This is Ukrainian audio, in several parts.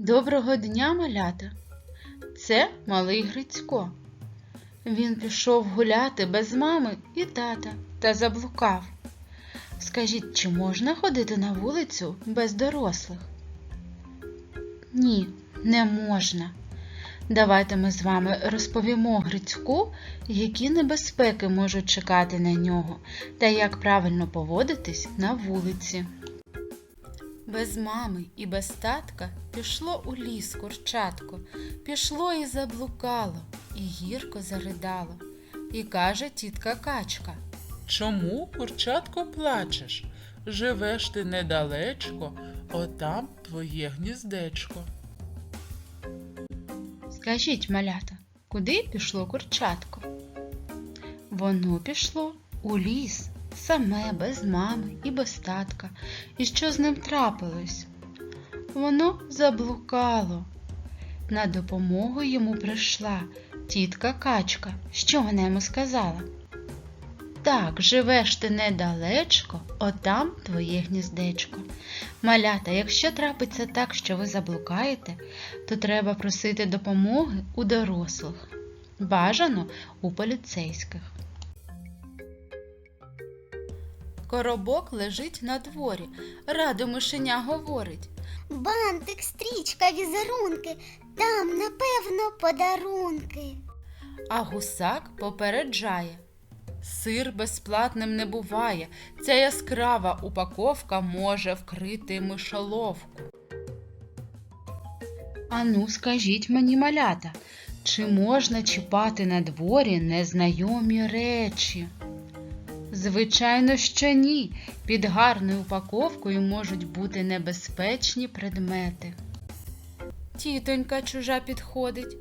Доброго дня, малята! Це малий Грицько. Він пішов гуляти без мами і тата та заблукав. Скажіть, чи можна ходити на вулицю без дорослих? Ні, не можна. Давайте ми з вами розповімо Грицьку, які небезпеки можуть чекати на нього та як правильно поводитись на вулиці. Без мами і без татка пішло у ліс курчатко, пішло і заблукало, і гірко заридало. І каже тітка качка. Чому, курчатко, плачеш? Живеш ти недалечко, отам твоє гніздечко. Скажіть, малята, куди пішло курчатко? Воно пішло у ліс, саме без мами і без татка. І що з ним трапилось? Воно заблукало. На допомогу йому прийшла тітка качка. Що вона йому сказала? Так, живеш ти недалечко, отам твоє гніздечко. Малята, якщо трапиться так, що ви заблукаєте, то треба просити допомоги у дорослих. Бажано у поліцейських. Коробок лежить на дворі. Радо мишеня говорить. Бантик, стрічка, візерунки, там, напевно, подарунки. А гусак попереджає. Сир безплатним не буває. Ця яскрава упаковка може вкрити мишоловку. Ану, скажіть мені, малята, чи можна чіпати на дворі незнайомі речі? Звичайно, що ні. Під гарною упаковкою можуть бути небезпечні предмети. Тітонька чужа підходить.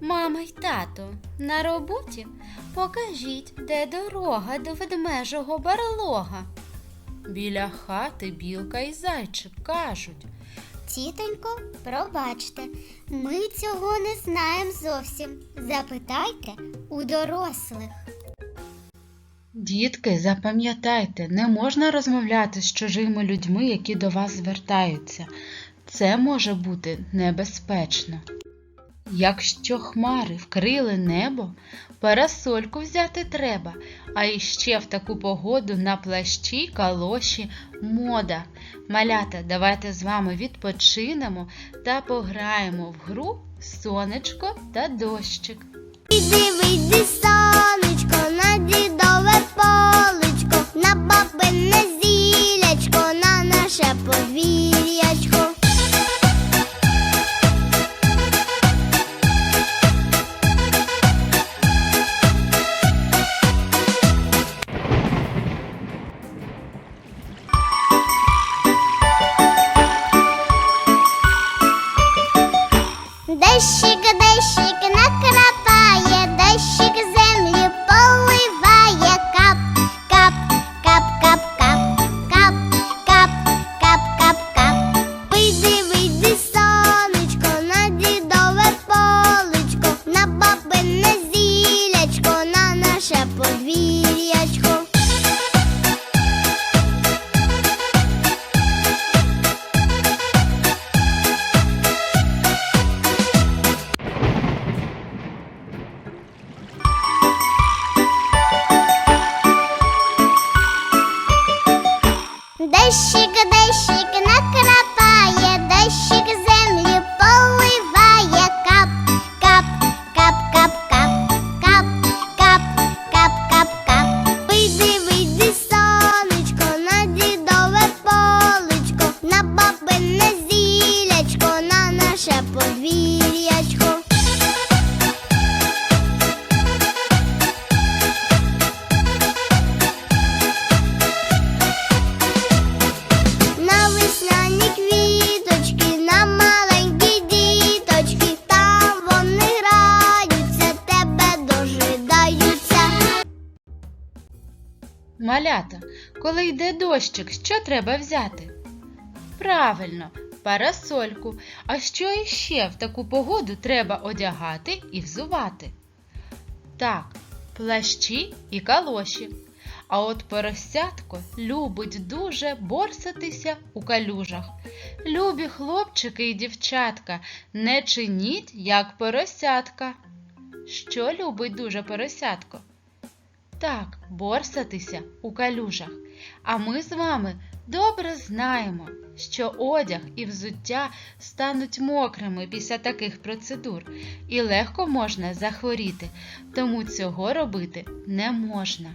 Мама й тато, на роботі покажіть, де дорога до ведмежого барлога. Біля хати білка і зайчик кажуть. Тітонько, пробачте, ми цього не знаємо зовсім. Запитайте у дорослих. Дітки, запам'ятайте, не можна розмовляти з чужими людьми, які до вас звертаються. Це може бути небезпечно. Якщо хмари вкрили небо, парасольку взяти треба, а іще в таку погоду на плащі, калоші мода. Малята, давайте з вами відпочинемо та пограємо в гру сонечко та дощик. Іди, вийди, сонечко, на дідове поличко, на бабине зілячко, на наше подвір'ячко. Дещик, дещик Малята, коли йде дощик, що треба взяти? Правильно, парасольку. А що іще в таку погоду треба одягати і взувати? Так, плащі і калоші. А от поросятко любить дуже борсатися у калюжах. Любі хлопчики і дівчатка, не чиніть, як поросятка. Що любить дуже поросятко? Так, борсатися у калюжах. А ми з вами добре знаємо, що одяг і взуття стануть мокрими після таких процедур, і легко можна захворіти, тому цього робити не можна.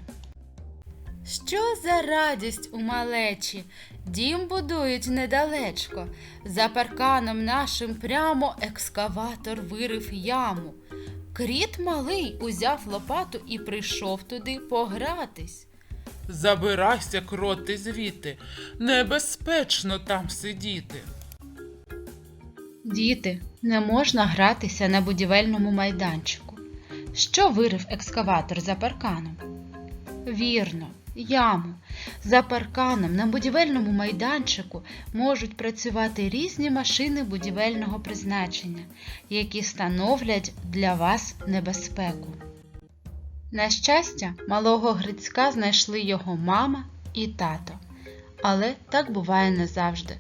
Що за радість у малечі? Дім будують недалечко. За парканом нашим прямо екскаватор вирив яму. Кріт малий узяв лопату і прийшов туди погратись. Забирайся, кроти, звідти. Небезпечно там сидіти. Діти, не можна гратися на будівельному майданчику. Що вирив екскаватор за парканом? Вірно, яму. За парканом на будівельному майданчику можуть працювати різні машини будівельного призначення, які становлять для вас небезпеку. На щастя, малого Грицька знайшли його мама і тато. Але так буває не завжди.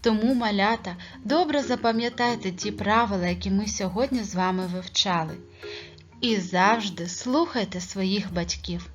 Тому, малята, добре запам'ятайте ті правила, які ми сьогодні з вами вивчали. І завжди слухайте своїх батьків.